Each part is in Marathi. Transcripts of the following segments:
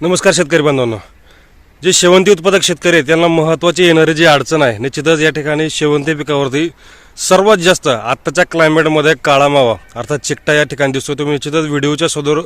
नमस्कार शेतकरी बांधवांनो जे शेवंती उत्पादक शेतकरी आहेत त्यांना महत्त्वाची येणारी जी अडचण आहे निश्चितच या ठिकाणी शेवंती पिकावरती सर्वात जास्त आत्ताच्या क्लायमेटमध्ये काळा मावा अर्थात चिकटा या ठिकाणी दिसतो तुम्ही निश्चितच व्हिडिओच्या सदोर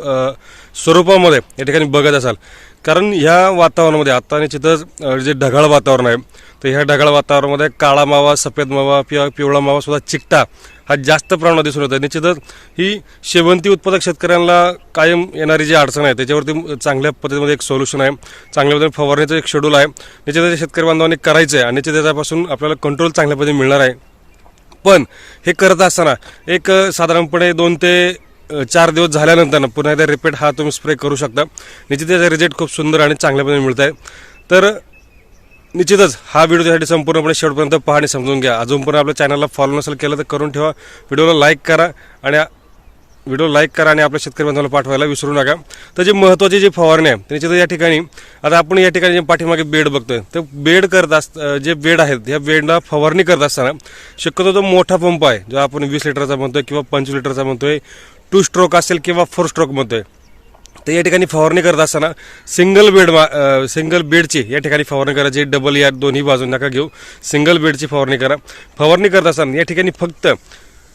स्वरूपामध्ये या ठिकाणी बघत असाल. कारण ह्या वातावरणामध्ये आत्ता निश्चितच जे ढगाळ वातावरण आहे तर ह्या ढगाळ वातावरणामध्ये काळा मावा सफेद मावा किंवा पिवळा मावा सुद्धा चिकटा हा जास्त प्रमाणात दिसून येतो निश्चितच ही शेवंती उत्पादक शेतकऱ्यांना कायम येणारी जी अडचण आहे त्याच्यावरती चांगल्या पद्धतीमध्ये एक सोल्युशन आहे. चांगल्या पद्धतीने फवारणीचं एक शेड्यूल आहे. निश्चितच शेतकरी बांधवांनी करायचं आहे आणि निश्चित त्याच्यापासून आपल्याला कंट्रोल चांगल्या पद्धतीने मिळणार आहे. पण हे करत असताना एक साधारणपणे दोन ते चार दिवस झाल्यानंतर पुन्हा एकदा रिपीट हा तुम्ही स्प्रे करू शकता. निश्चित त्याचा रिझल्ट खूप सुंदर आणि चांगल्या पद्धतीने मिळत आहे तर निश्चितच हा व्हिडिओ त्यासाठी संपूर्णपणे शेवटपर्यंत पाहणे समजून घ्या. अजून पण आपल्या चॅनलला फॉलो नसेल केलं तर करून ठेवा. व्हिडिओला लाईक करा आणि व्हिडिओ लाईक करा आणि आपल्या शेतकरी बांधवाला पाठवायला विसरू नका. तर जे महत्त्वाची जी फवारणी आहे त्याची तर या ठिकाणी आता आपण या ठिकाणी जे पाठीमागे बेड बघतोय ते बेड करत अस जे बेड आहेत या बेडला फवारणी करत असताना शक्यतो जो मोठा पंप आहे जो आपण वीस लिटरचा म्हणतोय किंवा पंचवीस लिटरचा म्हणतोय टू स्ट्रोक असेल किंवा फोर स्ट्रोक म्हणतोय तर या ठिकाणी फवारणी करत असताना सिंगल बेड मा सिंगल बेडची या ठिकाणी फवारणी करायची डबल या दोन्ही बाजू नका घेऊ सिंगल बेडची फवारणी करा. फवारणी करत असताना या ठिकाणी फक्त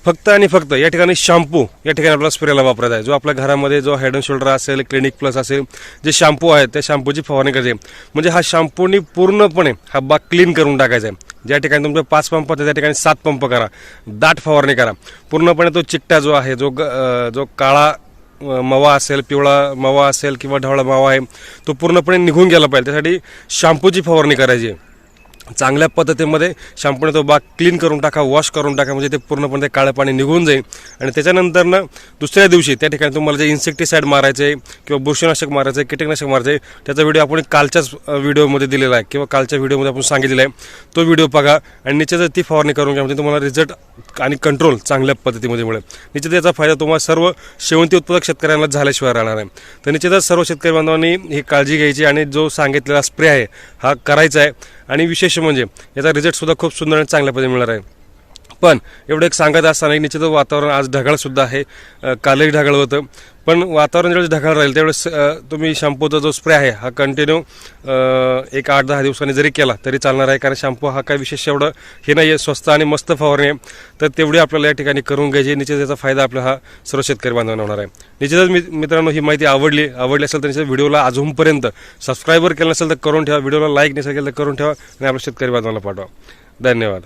फक्त आणि फक्त या ठिकाणी शॅम्पू या ठिकाणी आपल्याला स्प्रेला वापरायचा आहे. जो आपल्या घरामध्ये जो हेड अँड शोल्डर असेल क्लिनिक प्लस असेल जे शॅम्पू आहे त्या शॅम्पूची फवारणी करायची म्हणजे हा शॅम्पूनी पूर्णपणे हा बाग क्लीन करून टाकायचा आहे. ज्या ठिकाणी तुमचे पाच पंप आहेत त्या ठिकाणी सात पंप करा. दाट फवारणी करा. पूर्णपणे तो चिकटा जो आहे जो ग- जो काळा मवा असेल पिवळा मवा असेल किंवा ढवळा मावा आहे तो पूर्णपणे निघून गेला पाहिजे. त्यासाठी शॅम्पूची फवारणी करायची आहे. चांगल्या पद्धतीमध्ये शॅम्पूने तो बाग क्लीन करून टाका वॉश करून टाका म्हणजे ते पूर्णपणे काळं पाणी निघून जाईल. आणि त्याच्यानंतर ना दुसऱ्या दिवशी त्या ठिकाणी तुम्हाला जे इन्सेक्टिसाईड मारायचे आहे किंवा बुरशीनाशक मारायचं आहे कीटकनाशक मारायचं आहे त्याचा व्हिडिओ आपण कालच्याच व्हिडिओमध्ये दिलेला आहे किंवा कालच्या व्हिडिओमध्ये आपण सांगितलेला आहे. तो व्हिडिओ बघा आणि निश्चितच ती फवारणी करून घ्या म्हणजे तुम्हाला रिझल्ट आणि कंट्रोल चांगल्या पद्धतीमध्ये मिळेल. निश्चित याचा फायदा तुम्हाला सर्व शेवंती उत्पादक शेतकऱ्यांना झाल्याशिवाय राहणार आहे. तर निश्चितच सर्व शेतकरी बांधवांनी ही काळजी घ्यायची आणि जो सांगितलेला स्प्रे आहे हा करायचा आहे. आणि विशेष म्हणजे याचा रिझल्टसुद्धा खूप सुंदर आणि चांगल्या पद्धतीने मिळणार आहे. पण एवढं एक सांगत असताना एक निश्चित वातावरण आज ढगाळसुद्धा आहे. कालही ढगाळ होतं. पण वातावरण ज्यावेळेस ढगाळ राहील त्यावेळेस तुम्ही शॅम्पूचा जो स्प्रे आहे हा कंटिन्यू एक आठ दहा दिवसांनी जरी केला तरी चालणार आहे कारण शॅम्पू हा काय विशेष एवढं हे नाही आहे स्वस्त आणि मस्त फवारणी आहे. तर तेवढी आपल्याला या ठिकाणी करून घ्यायची निश्चित याचा फायदा आपला हा सर्व शेतकरी बांधवांना होणार आहे. निश्चितच मी मित्रांनो ही माहिती आवडली आवडली असेल तर निश्चित व्हिडिओला अजूनपर्यंत सबस्क्राईबर केलं नसेल तर करून ठेवा. व्हिडिओला लाईक नसेल केलं तर करून ठेवा आणि आपल्या शेतकरी बांधवांना पाठवा. धन्यवाद.